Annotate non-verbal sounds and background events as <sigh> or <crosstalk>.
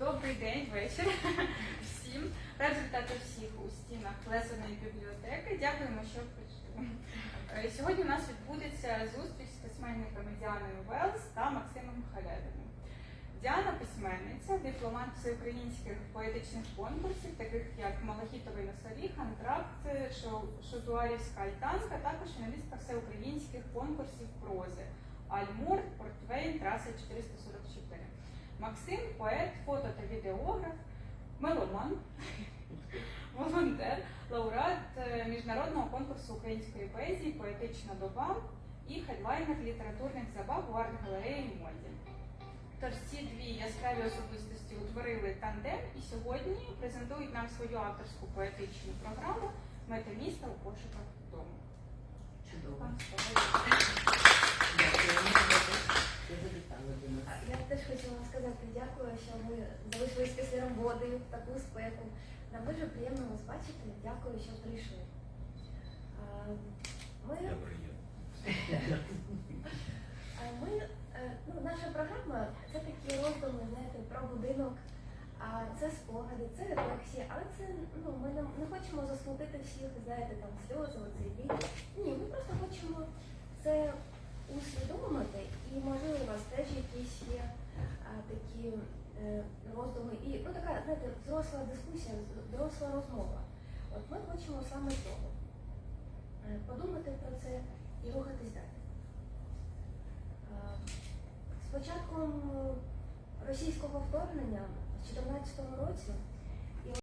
Добрий день, вечір <laughs> всім. Раді вітати всіх у стінах Лесаної бібліотеки. Дякуємо, що прийшли. Е, Сьогодні у нас відбудеться зустріч з письменниками Діаною Велс та Максимом Халявіним. Діана письменниця, дипломат всеукраїнських поетичних конкурсів, таких як Малахітовий носоріг, Антракт, Шо- Шозуарівська альтанка, також фіналістка всеукраїнських конкурсів прози Альмур, Портвейн, Траса 444. Максим поет, фото та відеограф, меломан, волонтер, лауреат е, міжнародного конкурсу української поезії Поетична доба і хедлайнер літературних забав у арт-галереї моді. Тож ці дві яскраві особистості утворили тандем і сьогодні презентують нам свою авторську поетичну програму Мета міста у пошуках дому. Чудово. Дякую, що ви залишились після роботи в таку спеку. Нам дуже приємно вас бачити. Дякую, що прийшли. Ми, ми, е, ну, наша програма це такі роздуми, знаєте, про будинок, а це спогади, це рефлексії, але це ну, ми не, хочемо засмутити всіх, знаєте, там сльози, оцей біль. Ні, ми просто хочемо це усвідомити і можливо вас теж якісь є а, такі е, роздуми і ну така знаєте, зросла дискусія, зросла розмова. От ми хочемо саме того. Е, Подумати про це і рухатись далі. Е, З початком е, російського вторгнення в 2014 році